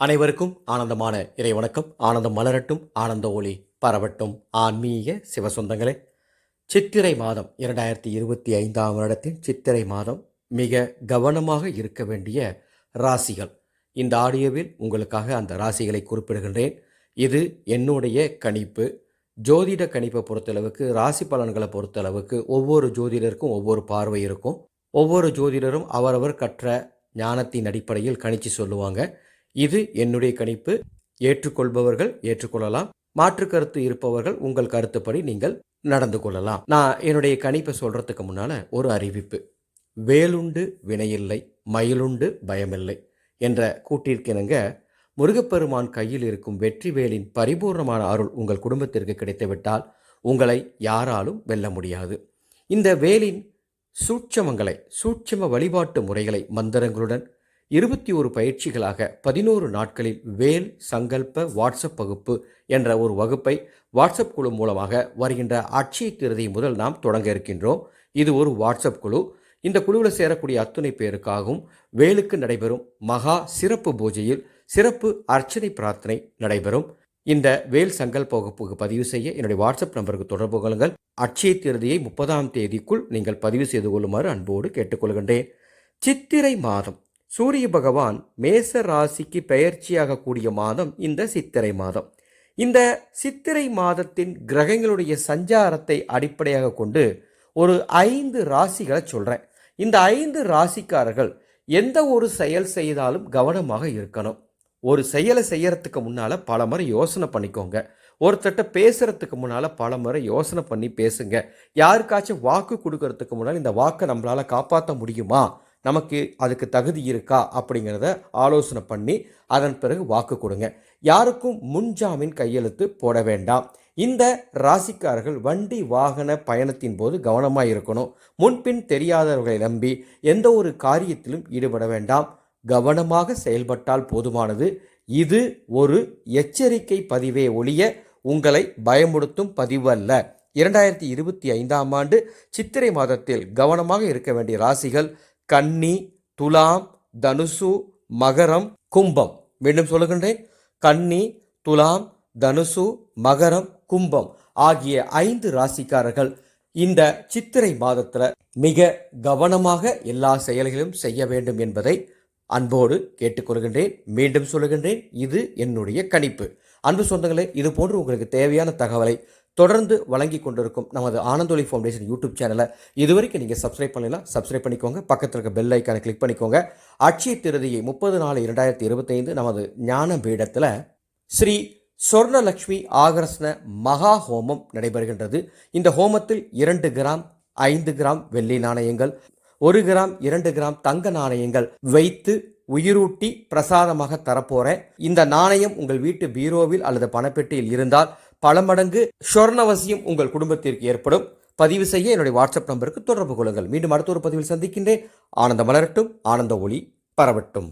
அனைவருக்கும் ஆனந்தமான இறை வணக்கம். ஆனந்தம் மலரட்டும் ஆனந்த ஒளி பரவட்டும். ஆன்மீக சிவசொந்தங்களே சித்திரை மாதம் இரண்டாயிரத்தி இருபத்தி ஐந்தாம் வருடத்தின் சித்திரை மாதம் மிக கவனமாக இருக்க வேண்டிய ராசிகள். இந்த ஆடியோவில் உங்களுக்காக அந்த ராசிகளை குறிப்பிடுகின்றேன். இது என்னுடைய கணிப்பு. ஜோதிட கணிப்பை பொறுத்தளவுக்கு ராசி பலன்களை பொறுத்தளவுக்கு ஒவ்வொரு ஜோதிடருக்கும் ஒவ்வொரு பார்வை இருக்கும். ஒவ்வொரு ஜோதிடரும் அவரவர் கற்ற ஞானத்தின் அடிப்படையில் கணிச்சு சொல்லுவாங்க. இது என்னுடைய கணிப்பு. ஏற்றுக்கொள்பவர்கள் ஏற்றுக்கொள்ளலாம். மாற்று கருத்து இருப்பவர்கள் உங்கள் கருத்துப்படி நீங்கள் நடந்து கொள்ளலாம். நான் என்னுடைய கணிப்பை சொல்றதுக்கு முன்னால ஒரு அறிவிப்பு. வேலுண்டு வினையில்லை மயிலுண்டு பயமில்லை என்ற கூட்டிற்கிணங்க முருகப்பெருமான் கையில் இருக்கும் வெற்றி வேலின் பரிபூர்ணமான அருள் உங்கள் குடும்பத்திற்கு கிடைத்துவிட்டால் உங்களை யாராலும் வெல்ல முடியாது. இந்த வேலின் சூட்சமங்களை சூட்சம வழிபாட்டு முறைகளை மந்திரங்களுடன் இருபத்தி ஒரு பயிற்சிகளாக பதினோரு நாட்களில் வேல் சங்கல்ப வாட்ஸ்அப் வகுப்பு என்ற ஒரு வகுப்பை வாட்ஸ்அப் குழு மூலமாக வருகின்ற அட்சய திருதி முதல் நாம் தொடங்க இருக்கின்றோம். இது ஒரு வாட்ஸ்அப் குழு. இந்த குழுவில் சேரக்கூடிய அத்துணை பேருக்காகவும் வேலுக்கு நடைபெறும் மகா சிறப்பு பூஜையில் சிறப்பு அர்ச்சனை பிரார்த்தனை நடைபெறும். இந்த வேல் சங்கல்ப வகுப்புக்கு பதிவு செய்ய என்னுடைய வாட்ஸ்அப் நம்பருக்கு தொடர்பு கொள்ளுங்கள். அட்சய திருதியை முப்பதாம் தேதிக்குள் நீங்கள் பதிவு செய்து கொள்ளுமாறு அன்போடு கேட்டுக்கொள்கின்றேன். சித்திரை மாதம் சூரிய பகவான் மேச ராசிக்கு பெயர்ச்சியாக கூடிய மாதம் இந்த சித்திரை மாதம். இந்த சித்திரை மாதத்தின் கிரகங்களுடைய சஞ்சாரத்தை அடிப்படையாக கொண்டு ஒரு ஐந்து ராசிகளை சொல்கிறேன் இந்த ஐந்து ராசிக்காரர்கள் எந்த ஒரு செயல் செய்தாலும் கவனமாக இருக்கணும். ஒரு செயலை செய்யறதுக்கு முன்னால் பல முறை யோசனை பண்ணிக்கோங்க. ஒருத்தட்ட பேசுகிறதுக்கு முன்னால் பல முறை யோசனை பண்ணி பேசுங்க. யாருக்காச்சும் வாக்கு கொடுக்கறதுக்கு முன்னால் இந்த வாக்கை நம்மளால் காப்பாற்ற முடியுமா? நமக்கு அதுக்கு தகுதி இருக்கா அப்படிங்கிறத ஆலோசனை பண்ணி அதன் பிறகு வாக்கு கொடுங்க. யாருக்கும் முன்ஜாமீன் கையெழுத்து போட வேண்டாம். இந்த ராசிக்காரர்கள் வண்டி வாகன பயணத்தின் போது கவனமாக இருக்கணும். முன்பின் தெரியாதவர்களை நம்பி எந்த ஒரு காரியத்திலும் ஈடுபட வேண்டாம். கவனமாக செயல்பட்டால் போதுமானது. இது ஒரு எச்சரிக்கை பதிவே ஒழிய உங்களை பயமுடுத்தும் பதிவு அல்ல இரண்டாயிரத்தி இருபத்தி ஐந்தாம் ஆண்டு சித்திரை மாதத்தில் கவனமாக இருக்க வேண்டிய ராசிகள் கன்னி துலாம் தனுசு மகரம் கும்பம். மீண்டும் சொல்லுகின்றேன். கன்னி துலாம் தனுசு மகரம் கும்பம் ஆகிய ஐந்து ராசிக்காரர்கள் இந்த சித்திரை மாதத்தில் மிக கவனமாக எல்லா செயல்களையும் செய்ய வேண்டும் என்பதை அன்போடு கேட்டுக்கொள்கின்றேன் மீண்டும் சொல்லுகின்றேன். இது என்னுடைய கணிப்பு. அன்பு சொந்தங்களே இது போன்று உங்களுக்கு தேவையான தகவலை தொடர்ந்து வழங்கி கொண்டிருக்கும் நமது ஆனந்தொலி ஃபவுண்டேஷன் யூடியூப் சேனலை இதுவரைக்கும் நீங்கள் சப்ஸ்கிரைப் பண்ணலாம் சப்ஸ்கிரைப் பண்ணிக்கோங்க. பக்கத்தில் இருக்க பெல் ஐக்கானை கிளிக் பண்ணிக்கோங்க. அட்சய திருதியை முப்பது நாலு இரண்டாயிரத்தி இருபத்தைந்து நமது ஞான பீடத்தில் ஸ்ரீ சொர்ணலக்ஷ்மி ஆகர்ஷ்ண மகா ஹோமம் நடைபெறுகின்றது. இந்த ஹோமத்தில் இரண்டு கிராம் ஐந்து கிராம் வெள்ளி நாணயங்கள் ஒரு கிராம் இரண்டு கிராம் தங்க நாணயங்கள் வைத்து உயிரூட்டி பிரசாதமாக தரப்போகிறேன் இந்த நாணயம் உங்கள் வீட்டு பீரோவில் அல்லது பணப்பெட்டியில் இருந்தால் பல மடங்கு சொர்ணவசியம் உங்கள் குடும்பத்திற்கு ஏற்படும். பதிவு செய்ய என்னுடைய வாட்ஸ்அப் நம்பருக்கு தொடர்பு கொள்ளுங்கள். மீண்டும் அடுத்த ஒரு பதிவில் சந்திக்கின்றேன். ஆனந்த மலரட்டும். ஆனந்த ஒளி பரவட்டும்.